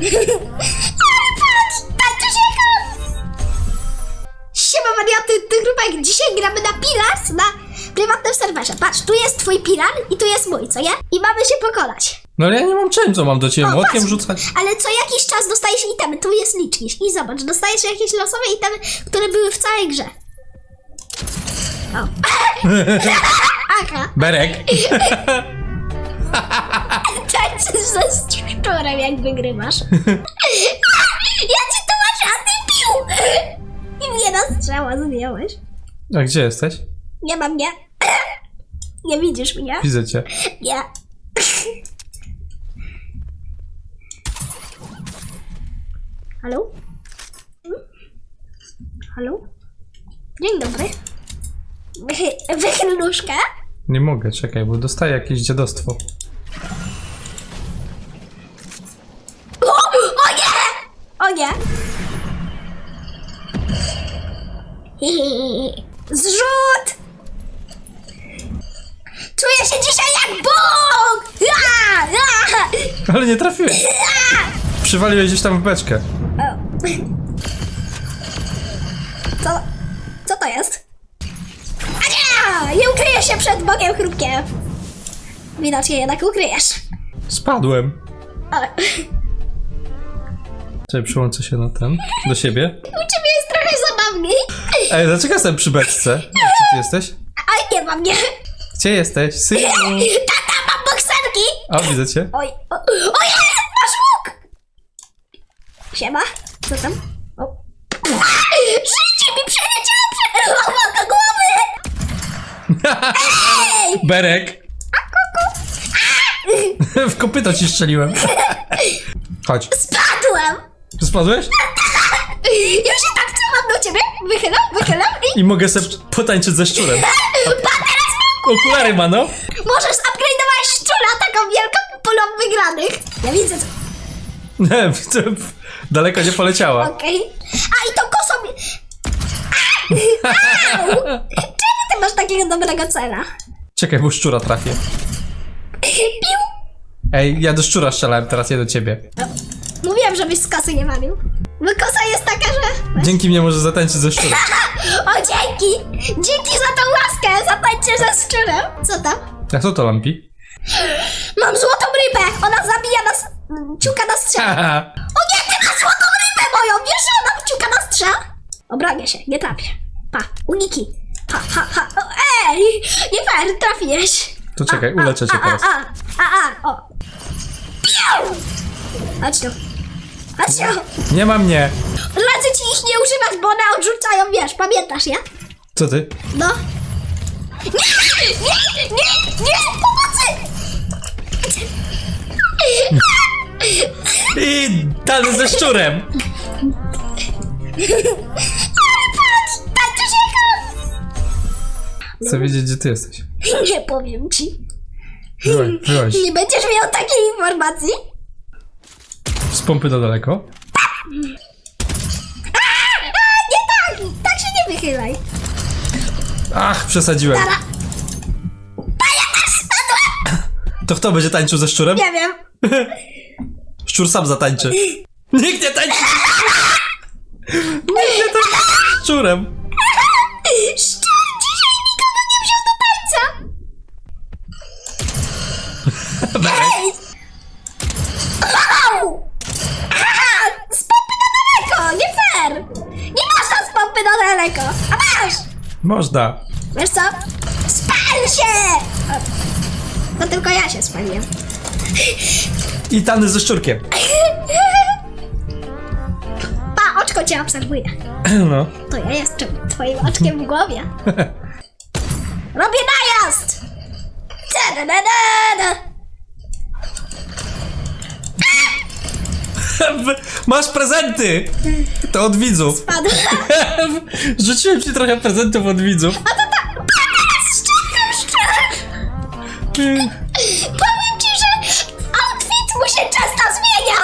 Ale patrz! Tańczysz jako! Siema wariaty, dzisiaj gramy na Pillars na prywatnym serwerze. Patrz, tu jest twój pilar i tu jest mój, co nie? I mamy się pokonać. No ale ja nie mam czym, co mam do ciebie O, młotkiem patrz. rzucać? Ale co jakiś czas dostajesz itemy, tu jest licznik. I zobacz, dostajesz jakieś losowe itemy, które były w całej grze. O. Aha, Berek. ze szczurem, jak wygrywasz. ja ci tłumaczę, a ty pił! I mnie na strzała zdjąłeś. A gdzie jesteś? Nie ma mnie. Nie widzisz mnie? Widzę cię. Nie. Halo? Halo? Dzień dobry. Wychy- Wychyl nóżkę. Nie mogę, czekaj, bo dostaję jakieś dziadostwo. O, o O nie! Zrzut! Czuję się dzisiaj jak Bóg! Ja! Ja! Ale nie trafiłeś. Przywaliłeś gdzieś tam w beczkę. Co? Co to jest? A nie! Nie ukryjesz się przed Bogiem chrupkiem! Widocznie jednak ukryjesz. Spadłem. Ale Czekaj, przyłączę się na ten. Do siebie. u ciebie jest trochę zabawniej. Ej, dlaczego jestem przy beczce? Gdzie ty jesteś? A nie ma mnie. Gdzie jesteś? Synu. Tata, mam bokserki! O, widzę cię. Oj, o, ojej, masz łuk! Siema, co tam? O. Życie mi przeleciało przed obok głowy! Ej! Berek. w kopyto ci strzeliłem. Chodź. Spadłem! Spadłeś? Ja się tak czułam do ciebie. Wychylam, wychylam i... I mogę sobie potańczyć ze szczurem. Pa, teraz mam... Okulary ma, no. Możesz upgrade'ować szczura taką wielką pulą wygranych. Ja widzę co... Nie, widzę, daleko nie poleciała. Okej. A i to kosą... mi- Au! Czemu ty masz takiego dobrego cela? Czekaj, bo szczura trafię. Piu! Ej, ja do szczura strzelałem, teraz ja do ciebie. Mówiłem, żebyś z kosy nie walił. Bo kosa jest taka, że... Dzięki mnie może zatańczyć ze szczurem. O, dzięki! Dzięki za tą łaskę! Zatańczcie ze szczurem! Co tam? A co to lampi? Mam złotą rybę! Ona zabija nas... Ciuka na strzał. Haha. O nie, ty masz złotą rybę moją! Wiesz, że ona ciuka na strzał? Obronię się, nie trafię. Pa, uniki. Ha, ha, ha. O, ej! Nie fair, trafiłeś. To czekaj, uleczę cię a, teraz. A, a, a, o. Piu! Chodź tu. Tu. Nie ma mnie. Radzę ci ich nie używać, bo one odrzucają, wiesz, pamiętasz, nie? Co ty? No. Nie, nie, nie, nie, pomocy! I dany ze szczurem. Patrz, tańczysz jako... Chcę wiedzieć, gdzie ty jesteś. Nie powiem ci. Wyłaź, wyłaź. Nie będziesz miał takiej informacji? Pompy do daleko. A, nie tak! Tak się nie wychylaj. Ach, przesadziłem. To kto będzie tańczył ze szczurem? Nie wiem. Szczur sam zatańczy. Nikt nie tańczy. Nikt nie tańczy ze szczurem. Szczur Można. Wiesz co? Spal się! No tylko ja się spaliłem. I tany ze szczurkiem. Pa, oczko cię obserwuje. No. To ja jestem twoim oczkiem w głowie. Robię najazd! Ta-da-da-da-da. Masz prezenty! To od widzów. Padł. Rzuciłem ci trochę prezentów od widzów. Szczerze, szczerze. Powiem ci, że outfit mu się często zmienia.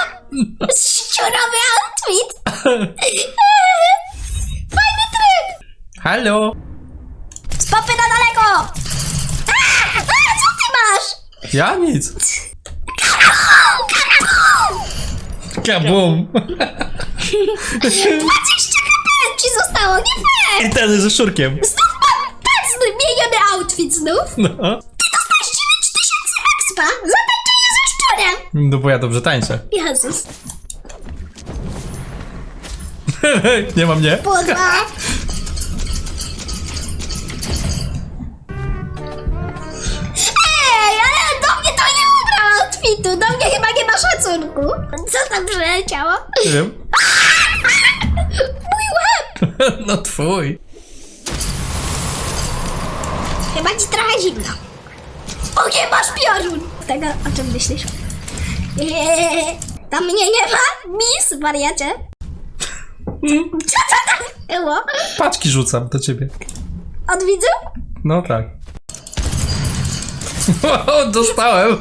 Szczurowy outfit. Fajny tryb. Halo? Z popy na daleko. A, a, co ty masz? Ja nic. Kabum! 20 HP ci zostało, nie fair! I ten ze szczurkiem. Znów mam ten zmieniony outfit znów. No. Ty dostałeś 9000 expa za tańczenie ze szczurem. No bo ja dobrze tańczę. Jezus. Nie ma mnie. Podła. Ej, ale do mnie to nie ubrał outfitu. Do szacunku. Co tam przyleciało? Nie wiem. Mój łeb. No twój. Chyba ci trochę zimno. O nie, masz piorun! Tego, o czym myślisz? Eee, tam mnie nie ma? Mis, wariacie. Co to tam było? Paczki rzucam do ciebie. Od widzów? No tak. O, dostałem.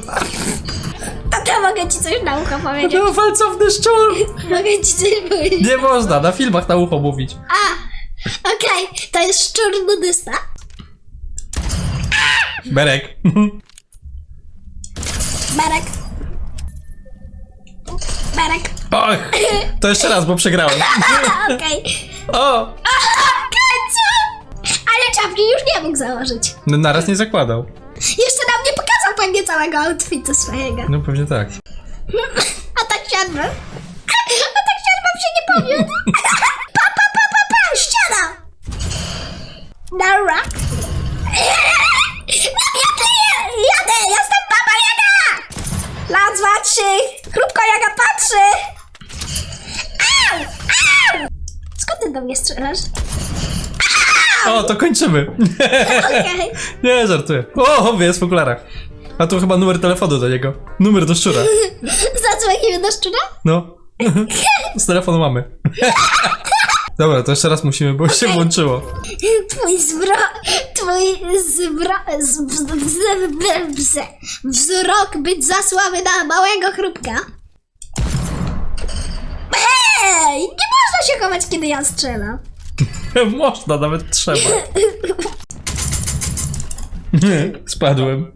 To ja mogę ci coś na ucho powiedzieć. No, falcowny szczur. Mogę ci coś powiedzieć. Nie można, na filmach na ucho mówić. A, okej, to jest szczur nudysta. Berek. Berek. Berek. Och, to jeszcze raz, bo przegrałem. A, okej. O! Ale czapki już nie mógł założyć. No naraz nie zakładał. Całego outfitu swojego. No pewnie tak. A tak siadłem. A tak siadłem się nie powiódł. Pa, pa, pa, pa, pa, ściana. Dobra. No jadę, jadę, jestem baba Jaga. Raz, dwa, trzy. Chrupko Jaga patrzy. Au, au. Skąd ty do mnie strzelasz? O, to kończymy. Okej. Nie, żartuję. O, jest w okularach. A tu chyba numer telefonu do niego. Numer do szczura. Zadzwonimy do szczura? No. Z telefonu mamy. Dobra, to jeszcze raz musimy, bo się włączyło. Twój zbro... Twój zbro... Z, z, z, z, wzrok być za słaby na małego chrupka. Hej! Nie można się chować, kiedy ja strzelam. Można, nawet trzeba. Spadłem.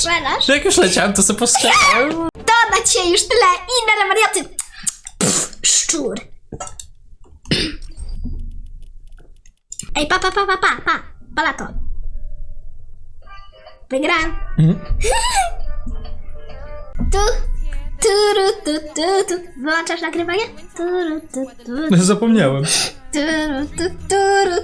Strzelasz. Jak już leciałem, to sobie postrzelałem. To na dzisiaj już tyle. Inne wariaty. Pff, szczur. Ej, pa, pa, pa, pa, pa, pa. Palato. Wygrałem. Tu, turu, tu, tu, tu. Wyłączasz nagrywanie? Turu, tu, tu, Zapomniałem. turu, tu, turu.